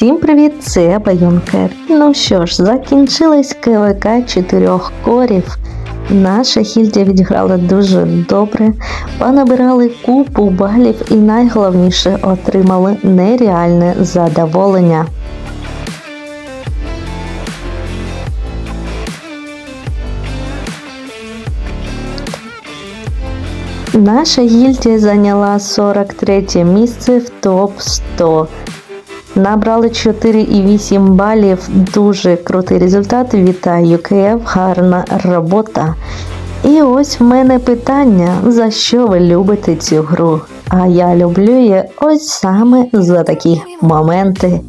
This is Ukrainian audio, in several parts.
Всім привіт, це Байонкер. Ну що ж, закінчилась КВК чотирьох корів. Наша гільдія відіграла дуже добре, понабирали купу балів і найголовніше отримали нереальне задоволення. Наша гільдія зайняла 43 місце в топ 100. Набрали 4,8 балів. Дуже крутий результат. Вітаю КФ, гарна робота. І ось в мене питання: за що ви любите цю гру? А я люблю її ось саме за такі моменти.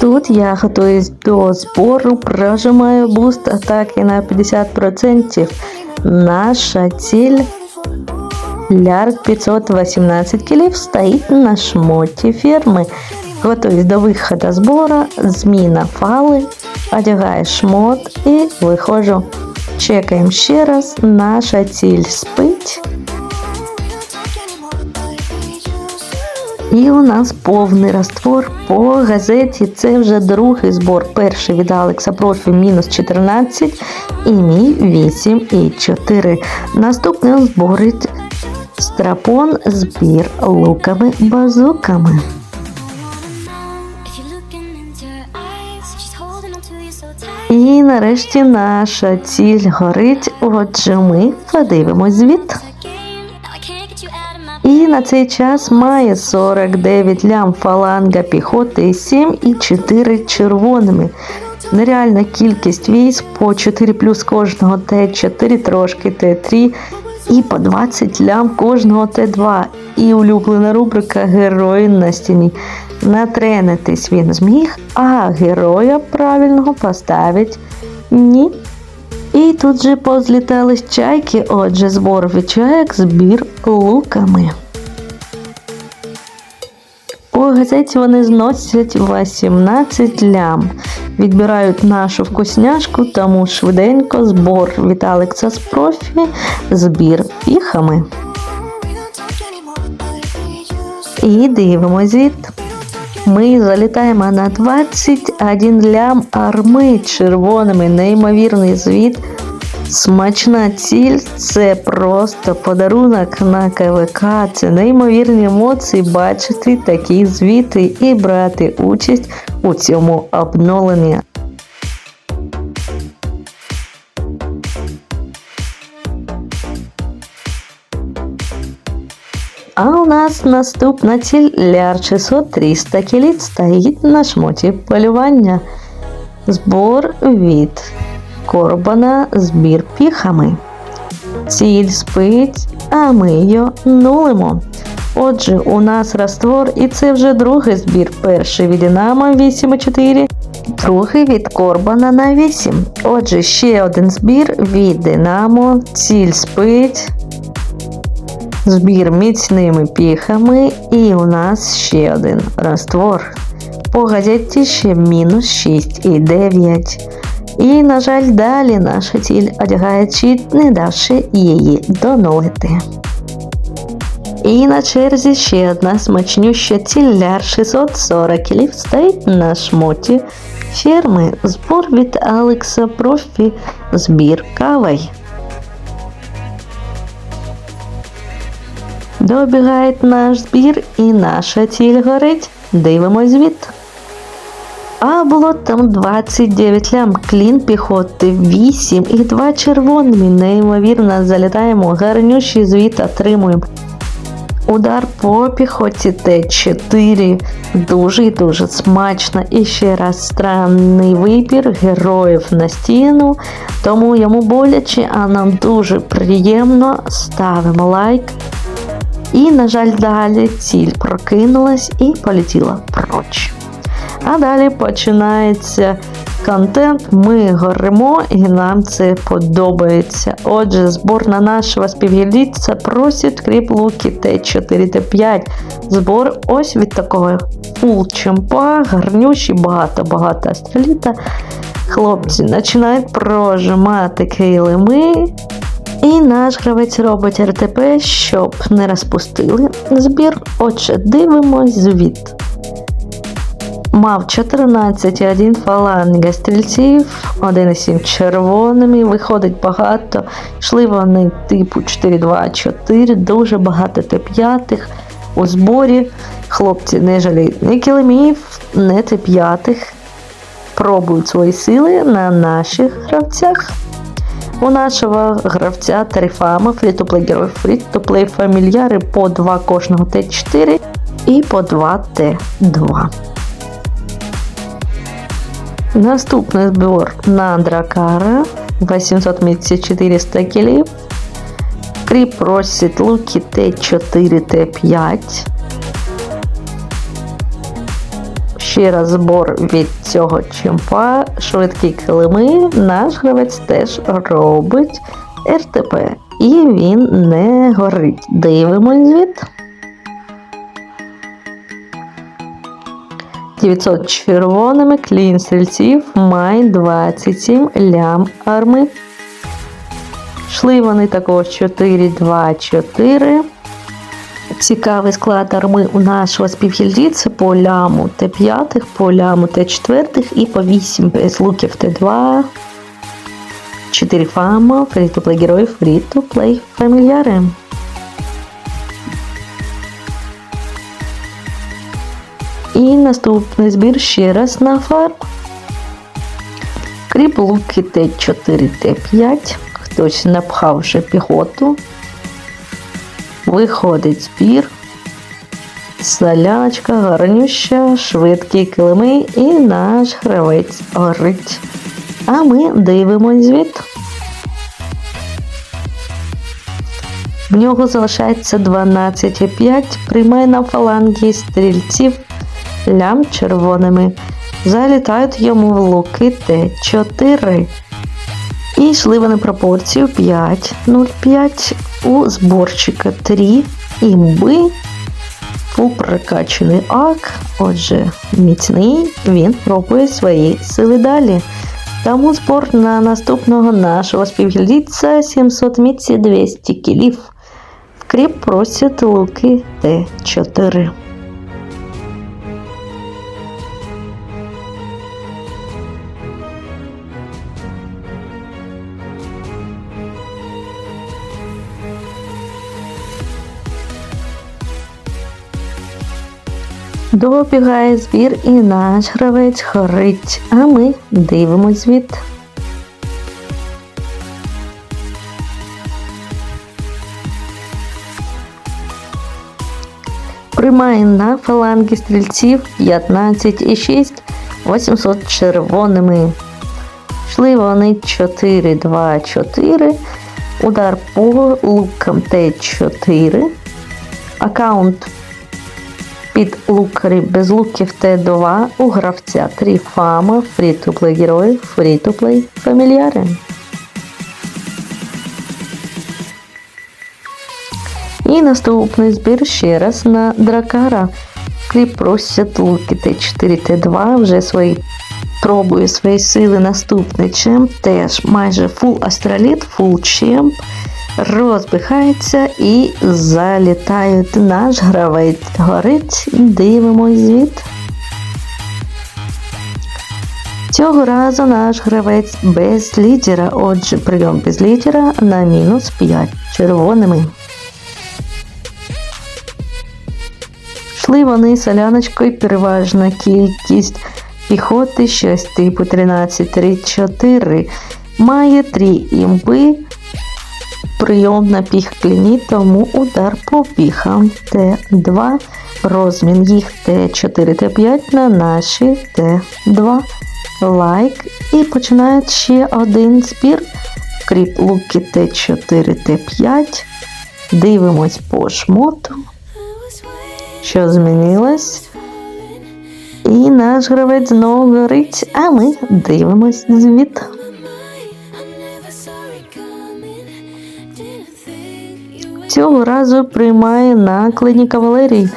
Тут я готуюсь до збору, прожимаю буст атаки на 50%. Наша ціль Лярд 518 кілів стоїть на шмоті фірми. Готуюсь до виходу збору, зміна фали, одягаю шмот і виходжу. Чекаємо ще раз, наша ціль спить. І у нас повний раствор по газеті. Це вже другий збор. Перший від Алекса Профі мінус 14 і мій 8 і 4. Наступний зборить страпон збір луками нарешті наша ціль горить. Отже, ми подивимось звіт. І на цей час має 49 лям фаланга піхоти, 7 і 4 червоними. Нереальна кількість військ по 4 плюс кожного Т4, трошки Т3 і по 20 лям кожного Т2. І улюблена рубрика Герої на стіні. Натренитись він зміг, а героя правильного поставить ні. І тут же позлітались чайки, отже, збор від чайок, збір луками. По газеті вони зносять 18 лям. Відбирають нашу вкусняшку, тому швиденько збор від Алекса з профі, збір піхами. І дивимось звіт. Ми залітаємо на 21 лям арми червоними, неймовірний звіт. Смачна ціль це просто подарунок на КВК. Це неймовірні емоції бачити такі звіти і брати участь у цьому обновленні. А у нас наступна ціль ляр 600 300 кіліт стоїть на шмоті полювання. Збор від Корбана, збір піхами. Ціль спить, а ми її нулимо. Отже, у нас раствор, і це вже другий збір. Перший від Динамо 8,4, другий від Корбана на 8. Отже, ще один збір від Динамо, ціль спить. Збір міцними піхами, і у нас ще один раствор. По газеті ще мінус 6 і 9. І, на жаль, далі наша ціль одягає чіт, не давши її донулити. І на черзі ще одна смачнюща ціляр 640 кілів стоїть на шмоті фірми. Збор від Алекса Профі. Збір кавай. Добігає наш збір і наша ціль горить. Дивимось звіт. А було там 29 лям, клін піхоти, 8 і 2 червоними. Неймовірно, залітаємо, гарнющий звіт отримуємо. Удар по піхоті Т4. Дуже і дуже смачно. І ще раз странний вибір героїв на стіну. Тому йому боляче, а нам дуже приємно. Ставимо лайк. І, на жаль, далі ціль прокинулась і полетіла проч. А далі починається контент. Ми горимо і нам це подобається. Отже, збор на нашого співгіліця просить кріп луки Т4 Т5. Збор ось від такого фул чемпа, гарнющий, багато-багато астроліта. Хлопці починають прожимати килими. І наш гравець робить РТП, щоб не розпустили збір. Отже, дивимось звіт. мав 14,1 фаланга стрільців, 1,7 червоними, виходить багато. Йшли вони типу 4-2-4, дуже багато Т5 у зборі. Хлопці не жаліють ні килимів, ні Т5. Пробують свої сили на наших гравцях. У нашого гравця Тарифама фрі-то-плей герой фрі-то-плей фамільяри по 2 кожного Т4 і по 2 Т2. Наступний збір на Дракара 800 кілів. Кріп просить луки Т4, Т5. Ще раз збор від цього чемпа. Швидкі килими. Наш гравець теж робить РТП. І він не горить. Дивимось звіт. 900 червоними, клін стрільців, май 27 лям арми. Йшли вони також 4-2-4. Цікавий склад арми у нашого співгільдійця по ляму Т5, по ляму Т4 і по 8 без луків Т2. 4 фама, фрі-то-плей героїв, фрі-то-плей фамільяри. І наступний збір ще раз на фарб. Кріп луки Т4, Т5. Хтось напхав вже піхоту. Виходить збір. Соляночка, гарнюща, швидкі килими і наш гравець горить. А ми дивимось звіт. В нього залишається 12,5. Приймає на фаланги стрільців лям червоними. Залітають йому в луки Т4. І йшли вони пропорцію 5,05 у зборчика 3 імби. Фул прокачаний ак, отже, міцний, він пробує свої сили далі. Тому збор на наступного нашого співгільдійця 700 міці 200 кілів. Вкріп просять луки Т4. Добігає збір і наш гравець горить, а ми дивимось звіт. Приймає на фаланги стрільців 15,6 800 червоними. Йшли вони 4-2-4. Удар по лукам Т4. Аккаунт під лукарі без луків Т2 у гравця 3 фама, фрі-то-плей герої, фрі-то-плей фамільяри. І наступний збір ще раз на дракара. Кліп просять луки Т4, Т2, вже свої пробує свої сили наступний чемп, теж майже фул астраліт, фул чемп розбігається і залітають наш гравець. Горить, дивимось звіт. Цього разу наш гравець без лідера, отже, прийом без лідера на мінус 5 червоними. Йшли вони соляночкою, переважна кількість піхоти, щось типу 13-3-4. Має 3 імби, прийом на піх кліні, тому удар по піхам Т2, розмін їх Т4, Т5 на наші Т2. Лайк. І починає ще один збір. Кріп луки Т4, Т5. Дивимось по шмоту, що змінилось. І наш гравець знову горить, а ми дивимось звіт. Разу приймає на клині кавалерії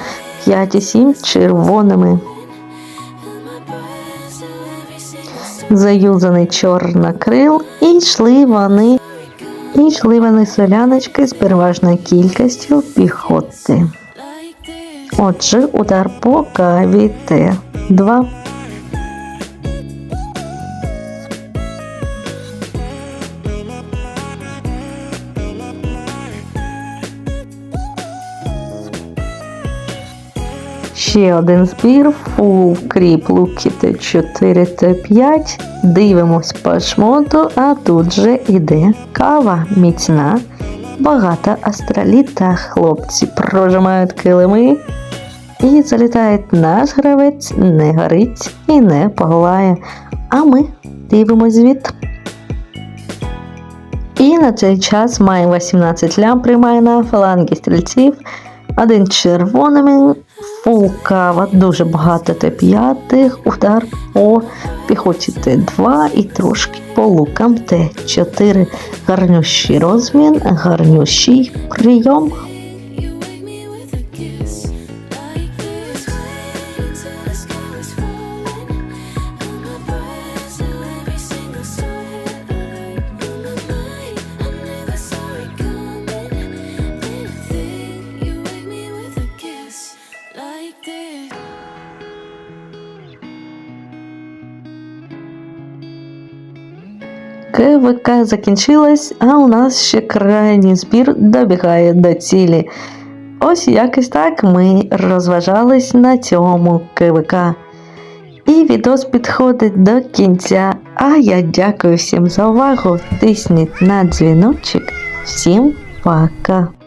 5,7 червоними. Заюзаний чорнокрил, і йшли вони, і йшли вони соляночки з переважною кількістю піхоти. Отже, удар по каві Т2. Ще один збір, фул кріп луки Т4 Т5. Дивимось по шмоту, а тут же іде кава міцна, багата астраліта. Хлопці прожимають килими. І залітає наш гравець, не горить і не погулає. А ми дивимось звіт. І на цей час має 18 лям, приймає на фаланги стрільців. Один червоними, фул кава, дуже багато Т5, удар по піхоті Т2 і трошки по лукам Т4. Гарнющий розмін, гарнющий прийом. КВК закінчилась, а у нас ще крайній збір добігає до цілі. Ось якось так ми розважались на цьому КВК. І відос підходить до кінця. А я дякую всім за увагу. Тисніть на дзвіночок. Всім пока!